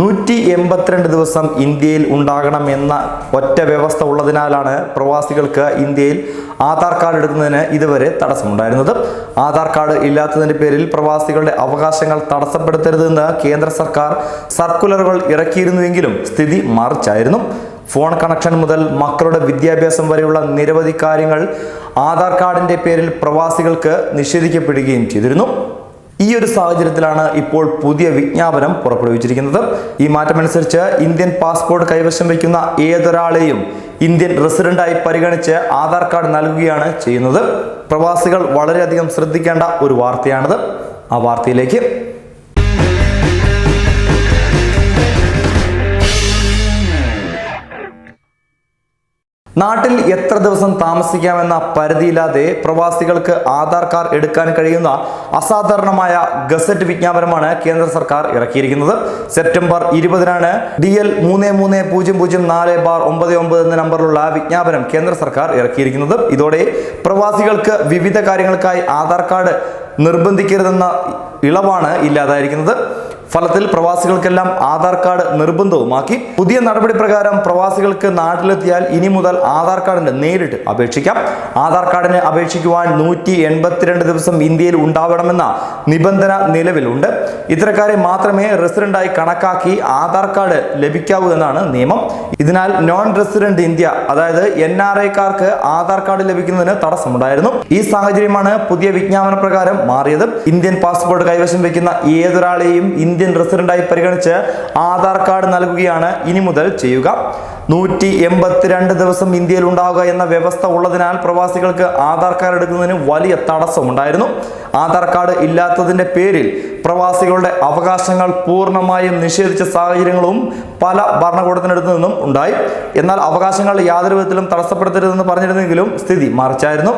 നൂറ്റി എൺപത്തിരണ്ട് ദിവസം ഇന്ത്യയിൽ ഉണ്ടാകണം എന്ന ഒറ്റ വ്യവസ്ഥ ഉള്ളതിനാലാണ് പ്രവാസികൾക്ക് ഇന്ത്യയിൽ ആധാർ കാർഡ് എടുക്കുന്നതിന് ഇതുവരെ തടസ്സമുണ്ടായിരുന്നത്. ആധാർ കാർഡ് ഇല്ലാത്തതിന്റെ പേരിൽ പ്രവാസികളുടെ അവകാശങ്ങൾ തടസ്സപ്പെടുത്തരുതെന്ന് കേന്ദ്ര സർക്കാർ സർക്കുലറുകൾ ഇറക്കിയിരുന്നുവെങ്കിലും സ്ഥിതി മറിച്ചായിരുന്നു. ഫോൺ കണക്ഷൻ മുതൽ മക്കളുടെ വിദ്യാഭ്യാസം വരെയുള്ള നിരവധി കാര്യങ്ങൾ ആധാർ കാർഡിന്റെ പേരിൽ പ്രവാസികൾക്ക് നിഷേധിക്കപ്പെടുകയും ചെയ്തിരുന്നു. ഈ ഒരു സാഹചര്യത്തിലാണ് ഇപ്പോൾ പുതിയ വിജ്ഞാപനം പുറപ്പെടുവിച്ചിരിക്കുന്നത്. ഈ മാറ്റമനുസരിച്ച് ഇന്ത്യൻ പാസ്പോർട്ട് കൈവശം വയ്ക്കുന്ന ഏതൊരാളെയും ഇന്ത്യൻ റെസിഡന്റായി പരിഗണിച്ച് ആധാർ കാർഡ് നൽകുകയാണ് ചെയ്യുന്നത്. പ്രവാസികൾ വളരെയധികം ശ്രദ്ധിക്കേണ്ട ഒരു വാർത്തയാണിത്. ആ വാർത്തയിലേക്ക് നാട്ടിൽ എത്ര ദിവസം താമസിക്കാമെന്ന പരിധിയില്ലാതെ പ്രവാസികൾക്ക് ആധാർ കാർഡ് എടുക്കാൻ കഴിയുന്ന അസാധാരണമായ ഗസറ്റ് വിജ്ഞാപനമാണ് കേന്ദ്ര സർക്കാർ ഇറക്കിയിരിക്കുന്നത്. സെപ്റ്റംബർ ഇരുപതിനാണ് ഡി എൽ മൂന്ന് മൂന്ന് പൂജ്യം പൂജ്യം നാല് ബാർ ഒമ്പത് ഒമ്പത് എന്ന നമ്പറിലുള്ള വിജ്ഞാപനം കേന്ദ്ര സർക്കാർ ഇറക്കിയിരിക്കുന്നത്. ഇതോടെ പ്രവാസികൾക്ക് വിവിധ കാര്യങ്ങൾക്കായി ആധാർ കാർഡ് നിർബന്ധിക്കരുതെന്ന ഇളവാണ് ഇല്ലാതായിരിക്കുന്നത്. ഫലത്തിൽ പ്രവാസികൾക്കെല്ലാം ആധാർ കാർഡ് നിർബന്ധവുമാക്കി. പുതിയ നടപടി പ്രകാരം പ്രവാസികൾക്ക് നാട്ടിലെത്തിയാൽ ഇനി മുതൽ ആധാർ കാർഡിന് നേരിട്ട് അപേക്ഷിക്കാം. ആധാർ കാർഡിന് അപേക്ഷിക്കുവാൻ നൂറ്റി എൺപത്തിരണ്ട് ദിവസം ഇന്ത്യയിൽ ഉണ്ടാവണമെന്ന നിബന്ധന നിലവിലുണ്ട്. ഇത്തരക്കാരെ മാത്രമേ റെസിഡന്റായി കണക്കാക്കി ആധാർ കാർഡ് ലഭിക്കാവൂ എന്നാണ് നിയമം. ഇതിനാൽ non resident India N R R ഐക്കാർക്ക് ആധാർ കാർഡ് ലഭിക്കുന്നതിന് തടസ്സമുണ്ടായിരുന്നു. ഈ സാഹചര്യമാണ് പുതിയ വിജ്ഞാപന പ്രകാരം മാറിയത്. ഇന്ത്യൻ പാസ്പോർട്ട് കൈവശം വയ്ക്കുന്ന ഏതൊരാളെയും ഇന്ത്യൻ റെസിഡന്റായി പരിഗണിച്ച് ആധാർ കാർഡ് നൽകുകയാണ് ഇനി മുതൽ ചെയ്യുക. നൂറ്റി എൺപത്തിരണ്ട് ദിവസം ഇന്ത്യയിൽ ഉണ്ടാവുക എന്ന വ്യവസ്ഥ ഉള്ളതിനാൽ പ്രവാസികൾക്ക് ആധാർ കാർഡ് എടുക്കുന്നതിന് വലിയ തടസ്സമുണ്ടായിരുന്നു. ആധാർ കാർഡ് ഇല്ലാത്തതിന്റെ പേരിൽ പ്രവാസികളുടെ അവകാശങ്ങൾ പൂർണമായും നിഷേധിച്ച സാഹചര്യങ്ങളും പല ഭരണകൂടത്തിനടുത്തു നിന്നും ഉണ്ടായി. എന്നാൽ അവകാശങ്ങൾ യാതൊരു വിധത്തിലും തടസ്സപ്പെടുത്തരുതെന്ന് പറഞ്ഞിരുന്നെങ്കിലും സ്ഥിതി മറിച്ചായിരുന്നു.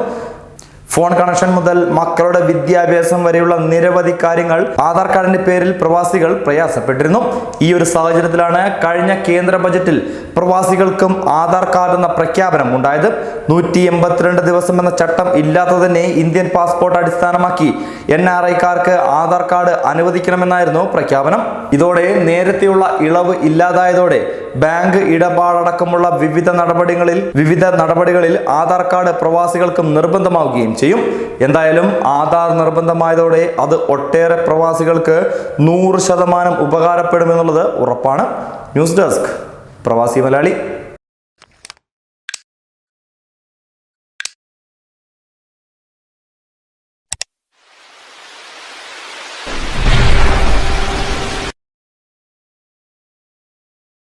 ഫോൺ കണക്ഷൻ മുതൽ മക്കളുടെ വിദ്യാഭ്യാസം വരെയുള്ള നിരവധി കാര്യങ്ങൾ ആധാർ കാർഡിന്റെ പേരിൽ പ്രവാസികൾ പ്രയാസപ്പെട്ടിരുന്നു. ഈ ഒരു സാഹചര്യത്തിലാണ് കഴിഞ്ഞ കേന്ദ്ര ബജറ്റിൽ പ്രവാസികൾക്കും ആധാർ കാർഡ് എന്ന പ്രഖ്യാപനം ഉണ്ടായത്. നൂറ്റി എൺപത്തിരണ്ട് ദിവസം എന്ന ചട്ടം ഇല്ലാത്തതിനെ ഇന്ത്യൻ പാസ്പോർട്ട് അടിസ്ഥാനമാക്കി എൻ ആർ ഐക്കാർക്ക് ആധാർ കാർഡ് അനുവദിക്കണമെന്നായിരുന്നു പ്രഖ്യാപനം. ഇതോടെ നേരത്തെയുള്ള ഇളവ് ഇല്ലാതായതോടെ ബാങ്ക് ഇടപാടടക്കമുള്ള വിവിധ നടപടികളിൽ വിവിധ നടപടികളിൽ ആധാർ കാർഡ് പ്രവാസികൾക്കും നിർബന്ധമാവുകയും ചെയ്യും. എന്തായാലും ആധാർ നിർബന്ധമായതോടെ അത് ഒട്ടേറെ പ്രവാസികൾക്ക് നൂറ് ശതമാനം ഉപകാരപ്പെടുമെന്നുള്ളത് ഉറപ്പാണ്. ന്യൂസ് ഡെസ്ക് പ്രവാസി മലയാളി.